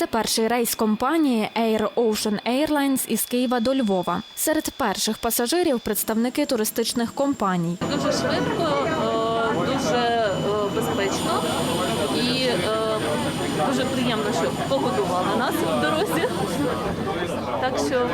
Це перший рейс компанії Air Ocean Airlines із Києва до Львова. Серед перших пасажирів представники туристичних компаній. Дуже швидко, е, дуже е, безпечно і е, дуже приємно, що погодували нас в дорозі. Так що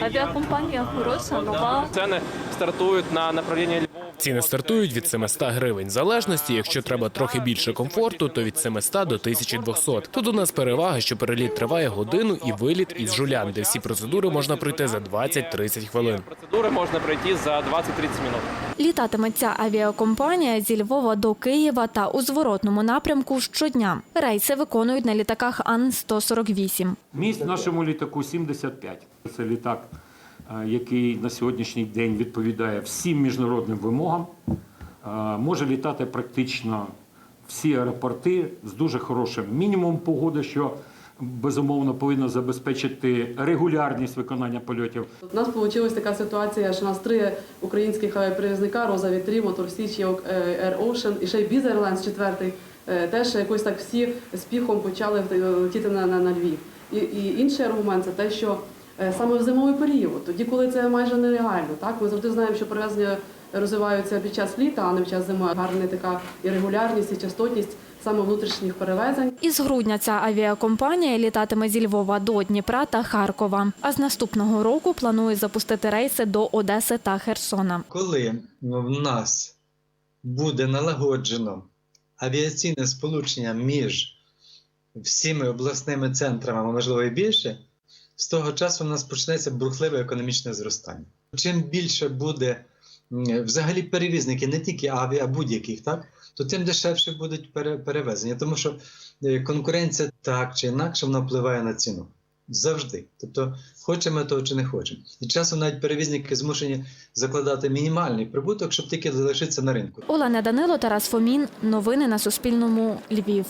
авіакомпанія хороша, нова. Цены стартують на направлення. Ціни стартують від 700 гривень. В залежності, якщо треба трохи більше комфорту, то від 700 до 1200. Тут у нас перевага, що переліт триває годину і виліт із Жулян, де всі процедури можна пройти за 20-30 хвилин. Процедури можна пройти за 20-30 минут. Літатиме ця авіакомпанія зі Львова до Києва та у зворотному напрямку щодня. Рейси виконують на літаках Ан-148. Місць нашому літаку 75. Це літак, який на сьогоднішній день відповідає всім міжнародним вимогам. Е, Може літати практично всі аеропорти з дуже хорошим мінімумом погоди, що безумовно повинно забезпечити регулярність виконання польотів. У нас вийшла така ситуація, що у нас три українських авіаперевізника Роза Вітрі, Мотор Січ е, Air Ocean, і ще й Біз Airlines четвертий, е, теж якось так всі з піхом почали е, летіти на, на, на Львів. І, і інший аргумент це те, що е, саме в зимовий період, тоді, коли це майже нереально. Так? Ми завжди знаємо, що перевезення розвиваються під час літа, а не під час зими. Гарна така і регулярність, і частотність саме внутрішніх перевезень. Із грудня ця авіакомпанія літатиме зі Львова до Дніпра та Харкова. А з наступного року планує запустити рейси до Одеси та Херсона. коли в нас буде налагоджено авіаційне сполучення між всіми обласними центрами, можливо і більше, з того часу у нас почнеться бурхливе економічне зростання. Чим більше буде взагалі перевізники, не тільки авіа, а будь-яких, так, то тим дешевше будуть пере- перевезення, тому що е, конкуренція так чи інакше вона впливає на ціну. Завжди. Тобто, хочемо того чи не хочемо. І часом навіть перевізники змушені закладати мінімальний прибуток, щоб тільки залишитися на ринку. Олена Данило, Тарас Фомін. Новини на Суспільному. Львів.